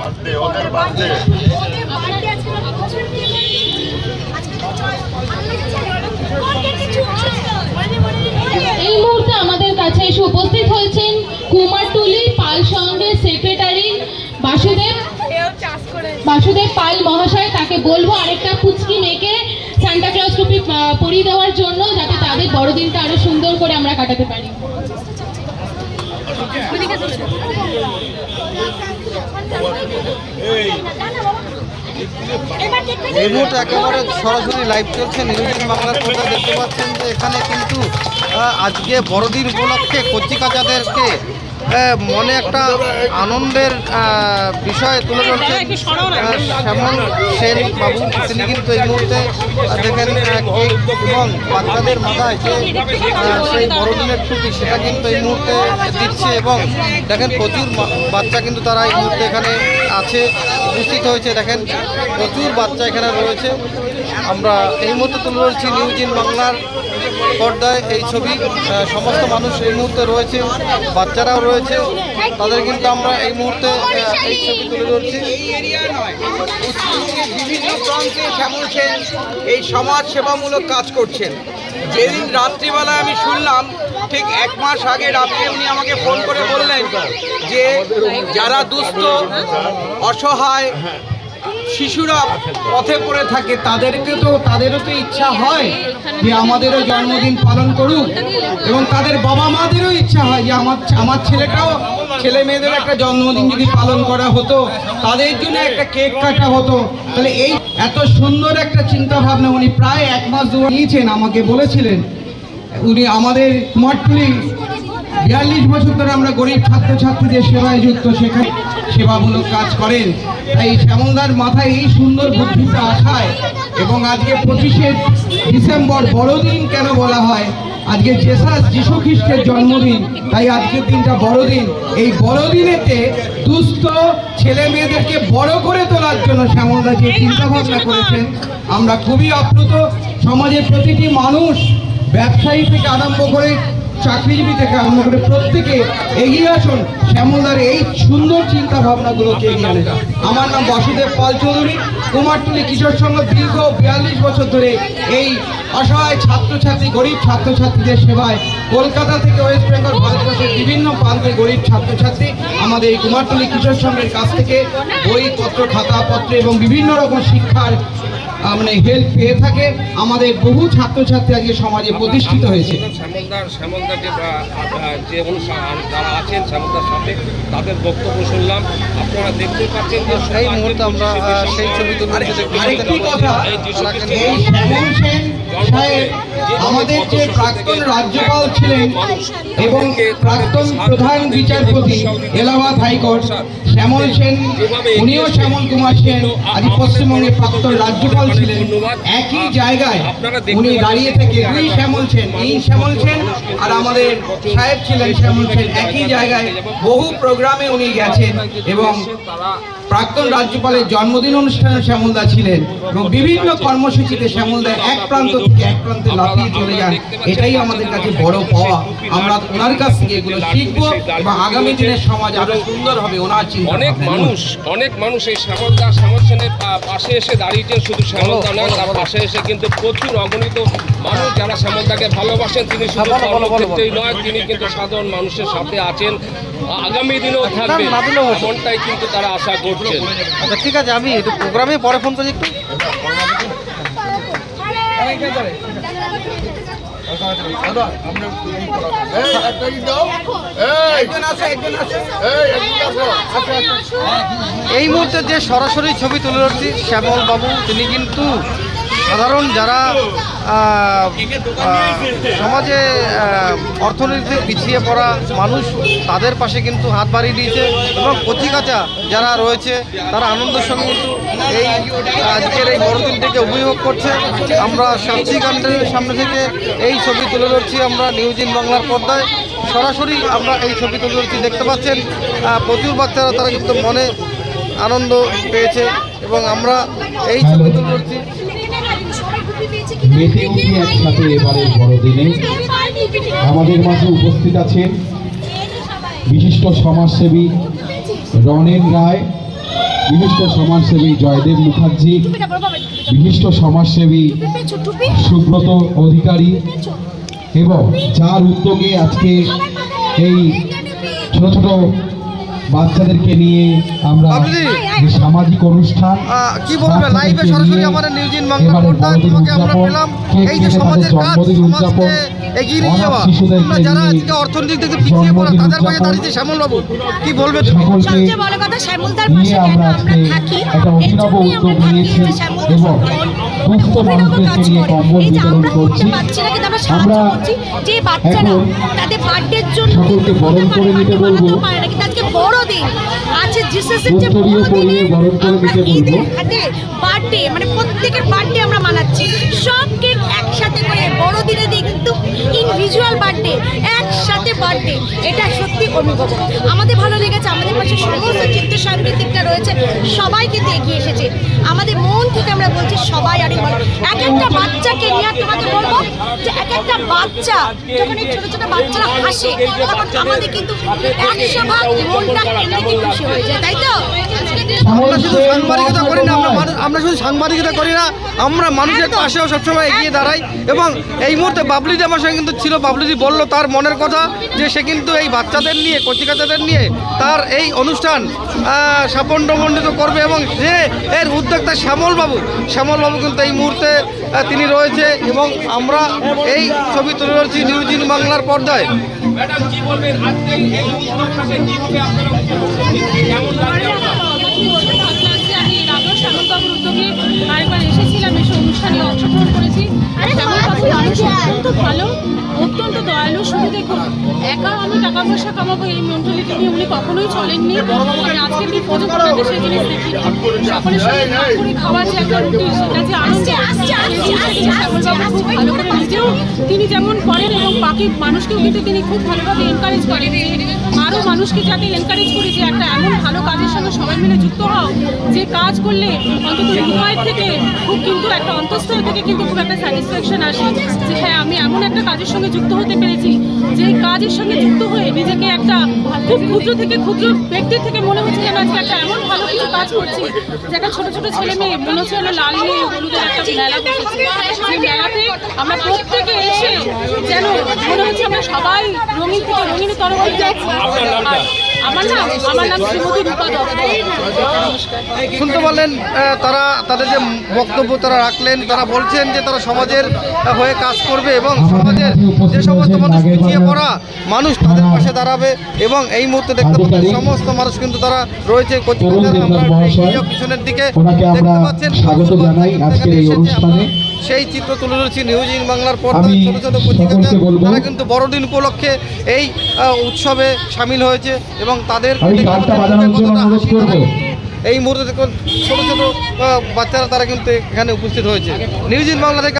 Birthday ওদের birthday ওদের আজকে আজকে মানে মানে এই মুহূর্তে আমাদের কাছে এসে উপস্থিত হয়েছেন কুমারটুলি পাল সংঘের সেক্রেটারি বাসুদেব বাসুদেব পাল মহাশয় তাকে বলব আরেকটা পুচকি মেয়েকে সান্টা ক্লজ টুপি পরিয়ে দেওয়ার জন্য যাতে তাদের বড়দিনটা আরও সুন্দর করে আমরা কাটাতে পারি এবার দেখতে এই মুহূর্তে একেবারে সরাসরি লাইভ চলছে। নিউজ বাংলার কথা দেখতে পাচ্ছেন যে এখানে কিন্তু আজকে বড়দিন উপলক্ষে কচিকাচাদেরকে মনে একটা আনন্দের বিষয় তুলে ধরছেন আহ, শ্যামল সেন বাবু তিনি কিন্তু এই মুহূর্তে দেখেন এবং বাচ্চাদের মাথায় যে সেই বড়দিনের টুপি সেটা কিন্তু এই মুহূর্তে দিচ্ছে এবং দেখেন প্রচুর বাচ্চা কিন্তু তারা এই মুহূর্তে এখানে আছে উপস্থিত হয়েছে দেখেন প্রচুর বাচ্চা এখানে রয়েছে। আমরা এই মুহূর্তে তুলে ধরছি নিউজ ইন বাংলার পর্দায় এই ছবি সমস্ত মানুষ এই মুহূর্তে রয়েছে, বাচ্চারাও রয়েছে। তাদের কিন্তু আমরা এই মুহূর্তে এই ছবি তুলে ধরছি। বিভিন্ন প্রান্তে সেন এই সমাজ সেবামূলক কাজ করছেন। যেদিন রাত্রিবেলা আমি শুনলাম, ঠিক এক মাস আগে রাত্রে উনি আমাকে ফোন করে বললেন যে, যারা দুস্থ, অসহায় শিশুরা পথে পড়ে থাকে, তাদেরকে তো, তাদেরও তো ইচ্ছা হয় যে আমাদেরও জন্মদিন পালন করুক এবং তাদের বাবা মাদেরও ইচ্ছা হয় যে আমার আমার ছেলেটাও ছেলে মেয়েদের একটা জন্মদিন যদি পালন করা হতো, তাদের জন্য একটা কেক কাটা হতো। তাহলে এই এত সুন্দর একটা চিন্তা ভাবনা উনি প্রায় এক মাস দু নিয়েছেন, আমাকে বলেছিলেন। উনি আমাদের কুমারটুলি বিয়াল্লিশ বছর ধরে আমরা গরিব ছাত্রছাত্রীদের সেবায় যুক্ত সেখানে সেবামূলক কাজ করেন। তাই শ্যামলদার মাথায় এই সুন্দর বুদ্ধিটা আসায় এবং আজকে পঁচিশে ডিসেম্বর বড়দিন কেন বলা হয়? আজকে জেসাস যিশু খ্রিস্টের জন্মদিন, তাই আজকের দিনটা বড়দিন। এই বড়দিনেতে দুস্থ ছেলে মেয়েদেরকে বড় করে তোলার জন্য শ্যামলদা যে চিন্তা ভাবনা করেছেন, আমরা খুবই আপ্লুত। সমাজের প্রতিটি মানুষ ব্যবসায়ী থেকে আরম্ভ করে চাকরিজীবী থেকে করে প্রত্যেকে এগিয়ে আসুন। শ্যামলদার এই সুন্দর চিন্তা ভাবনাগুলোকে এগিয়ে আনে। আমার নাম বাসুদেব পাল চৌধুরী। কুমারটুলি কিশোর সংঘ দীর্ঘ বিয়াল্লিশ বছর ধরে এই অসহায় ছাত্রছাত্রী, গরিব ছাত্রছাত্রীদের সেবায় কলকাতা থেকে ওয়েস্ট বেঙ্গল, ভারতবর্ষের বিভিন্ন প্রান্তে গরিব ছাত্রছাত্রী আমাদের এই কুমারটুলি কিশোর সংঘের কাছ থেকে বইপত্র, খাতাপত্র এবং বিভিন্ন রকম শিক্ষার মানে হেল্প পেয়ে থাকে। আমাদের বহু ছাত্রছাত্রী আজকে সমাজে প্রতিষ্ঠিত হয়েছে। শ্যামলদার শ্যামলদার যে অনুষ্ঠান যারা আছেন শ্যামলদার সাথে তাদের বক্তব্য শুনলাম। আপনারা দেখতে পাচ্ছেন যে সেই মুহূর্তে আমরা সেই ছবি তুলে দেখতে আরেকটি কথা এই শ্যামল সেন আমাদের যে প্রাক্তন রাজ্যপাল ছিলেন এবং প্রাক্তন প্রধান বিচারপতি এলাহাবাদ হাইকোর্ট, শ্যামল সেন, উনিও শ্যামল কুমার সেন আজ পশ্চিমবঙ্গের প্রাক্তন রাজ্যপাল ছিলেন। একই জায়গায় উনি দাঁড়িয়ে থেকে দুই শ্যামল সেন এই শ্যামল সেন আর আমাদের সাহেব ছিলেন শ্যামল সেন। একই জায়গায় বহু প্রোগ্রামে উনি গেছেন এবং প্রাক্তন রাজ্যপালের জন্মদিন অনুষ্ঠানে শ্যামলদা ছিলেন এবং বিভিন্ন কর্মসূচিতে শ্যামলদা এক প্রান্ত থেকে এক প্রান্তে লাফিয়ে চলে যান। এটাই আমাদের কাছে বড় পাওয়া। আমরা ওনার কাছ থেকে এগুলো শিখব এবং আগামী দিনের সমাজ আরও সুন্দর হবে ওনার চিন্তা অনেক মানুষ অনেক মানুষ এই শ্যামলদা শ্যামল সেনের পাশে এসে দাঁড়িয়েছেন শুধু শ্যামলদা নয় তার পাশে এসে কিন্তু প্রচুর অগণিত মানুষ যারা শ্যামলদাকে ভালোবাসেন তিনি শুধু। কর্মক্ষেত্রেই নয় তিনি কিন্তু সাধারণ মানুষের সাথে আছেন। আগামী দিনেও থাকবেন। হতো। এমনটাই কিন্তু তারা আশা করছেন আচ্ছা ঠিক আছে আমি একটু প্রোগ্রামে পরে ফোন করি একটু। এই, মুহূর্তে যে সরাসরি ছবি তুলে ধরছি শ্যামল বাবু তিনি কিন্তু সাধারণ যারা সমাজে অর্থনীতিতে পিছিয়ে পড়া মানুষ, তাদের পাশে কিন্তু হাত বাড়িয়ে দিয়েছে এবং কচিকাচা যারা রয়েছে, তারা আনন্দের সঙ্গে কিন্তু এই, আজকের এই বড়দিনটিকে উপভোগ করছে। আমরা সাতশি কান্ডের সামনে থেকে এই ছবি তুলে ধরছি আমরা নিউজ ইন বাংলার পর্দায়। সরাসরি আমরা এই ছবি তুলে ধরছি, দেখতে পাচ্ছেন প্রচুর বাচ্চারা, তারা কিন্তু মনে আনন্দ পেয়েছে এবং আমরা এই ছবি তুলে ধরছি। মেতে উঠি একসাথে এবারের বড়দিনে। আমাদের মাঝে উপস্থিত আছেন বিশিষ্ট সমাজসেবী রনেন রায়, বিশিষ্ট সমাজসেবী জয়দেব মুখার্জি, বিশিষ্ট সমাজসেবী সুব্রত অধিকারী এবং যার উদ্যোগে আজকে এই ছোট ছোট বাচ্চাদেরকে নিয়ে আমরা সামাজিক অনুষ্ঠান কি বলবে? লাইভে সরাসরি আমাদের নিউজ ইন বাংলা পর্দায় তোমাকে আমরা পেলাম। এই যে সমাজের কাজ সমাজকে এগিয়ে নিয়ে যাওয়া। তোমরা যারা আজকে অর্থনৈতিক দিক থেকে পিছিয়ে পড়া তাদের পাশে। দাঁড়িয়েছে শ্যামল বাবু কি বলবে তুমি? সবচেয়ে বড় কথা শ্যামলদার নিয়ে পাশে কেন আমরা থাকি? একটা অভিনব উদ্যোগ নিয়েছি এবং দুস্থ মানুষদেরকে নিয়ে কম্বল বিতরণ আমরা করছি। উঠতে পারছি না কিন্তু আমরা সাহায্য আমরা করছি যে বাচ্চারা তাদের বার্থডের জন্য সকলকে বরণ করে নিতে বলব। আছে জিসাসের যে উত্তরীয় পরিয়ে আমরা ঈদের হাতে বার্থডে মানে প্রত্যেকের বার্থডে আমরা মানাচ্ছি। সব একসাথে করে বড়দিনে দিই কিন্তু ইনভিজুয়াল বার্থডে একসাথে বার্থডে এটা সত্যি অনুভব। আমাদের ভালো লেগেছে, আমাদের পাশে সমস্ত চিত্র সাংগীতিকটা রয়েছে সবাই কিন্তু এগিয়ে এসেছে। আমাদের মন থেকে আমরা বলছি, সবাই আরে এক একটা বাচ্চাকে নিয়ে আর তোমাকে বলব যে এক একটা বাচ্চা, যখন এই ছোট ছোট বাচ্চারা হাসে তখন আমাদের কিন্তু একশো ভাগ মনটা এমনিতে খুশি হয়ে যায়, তাই তো? আমরা শুধু সাংবাদিকতা করি না আমরা মানুষ- আমরা শুধু সাংবাদিকতা করি না আমরা মানুষের পাশেও সবসময় এগিয়ে দাঁড়াই এবং এই মুহূর্তে বাবলিদি আমার সঙ্গে কিন্তু ছিল বাবলিদি বলল তার মনের কথা যে সে কিন্তু এই বাচ্চাদের নিয়ে কচিকাচাদের নিয়ে তার এই অনুষ্ঠান সাফল্যমণ্ডিত করবে এবং সে এর উদ্যোক্তা শ্যামল বাবু শ্যামল বাবু কিন্তু এই মুহূর্তে তিনি রয়েছে এবং আমরা এই ছবি তুলে ধরছি নিউজ ইন বাংলার পর্দায়। ম্যাডাম কি বলবেন? আজকে এই উদ্যোগটাকে কীভাবে আপনারা কেমন লাগছে আপনার ভালো লাগছে আমি শ্যামলবাবুর উদ্যোগে আরেকবার এসেছিলাম এসে অনুষ্ঠানে অংশগ্রহণ করেছি। শ্যামলবাবু মানুষ অত্যন্ত ভালো অত্যন্ত দয়ালু। শুধু দেখুন একা আমি টাকা পয়সা কামাবো এই মেন্টালিটি নিয়ে উনি কখনোই চলেননি। আমি আজকে কি পর্যটককে সেই জিনিস দেখিনি। সকলের সঙ্গে ভাগ করে খাওয়ার যে একটা রুটিন সেটা যে আনন্দ খুব ভালো করে নিজেও তিনি যেমন করেন এবং বাকি মানুষকেও কিন্তু তিনি খুব ভালোভাবে এনকারেজ করেন। আরও মানুষকে যাতে এনকারেজ করি যে একটা এমন ভালো কাজের সঙ্গে সবাই মিলে যুক্ত হও যে কাজ করলে অন্তত হৃদয়ের থেকে খুব কিন্তু একটা অন্তঃস্থল থেকে কিন্তু খুব একটা স্যাটিসফ্যাকশন আসে যে হ্যাঁ আমি এমন একটা কাজের সঙ্গে যুক্ত হতে পেরেছি যে কাজের সঙ্গে যুক্ত হয়ে নিজেকে একটা খুব ক্ষুদ্র থেকে ক্ষুদ্র ব্যক্তির থেকে মনে হচ্ছে যেন আজকে একটা এমন ভালো কিছু কাজ করছি যে একটা ছোট ছোট ছেলে মেয়ে মনে হচ্ছে যেন লাল নিয়ে হলুদের একটা মেলা বসেছে। সেই মেলাতে আমরা প্রত্যেকে এসে যেন মনে হচ্ছে আমরা সবাই রঙিন থেকে রঙিন তরফে যাচ্ছি আমার নাম আমার নাম শ্রীমতী রূপা শুনতে পারলেন তারা তাদের যে বক্তব্য তারা রাখলেন তারা বলছেন যে তারা সমাজের হয়ে কাজ করবে এবং সমাজের যে সমস্ত মানুষ পিছিয়ে পড়া মানুষ তাদের পাশে দাঁড়াবে এবং এই মুহূর্তে দেখতে পাচ্ছেন সমস্ত মানুষ কিন্তু তারা রয়েছে পিছনের দিকে দেখতে পাচ্ছেন স্বাগত জানাই আজকের এই অনুষ্ঠানে। সেই চিত্র তুলে ধরেছি নিউজ ইন বাংলার পর্দায় ছোটো ছোট পত্রিকাতে। তারা কিন্তু বড়দিন উপলক্ষে এই উৎসবে সামিল হয়েছে এবং তাদের এই মুহূর্তে ছোটো ছোটো ছোট বাচ্চারা তারা কিন্তু এখানে উপস্থিত হয়েছে। নিউজ ইন বাংলা থেকে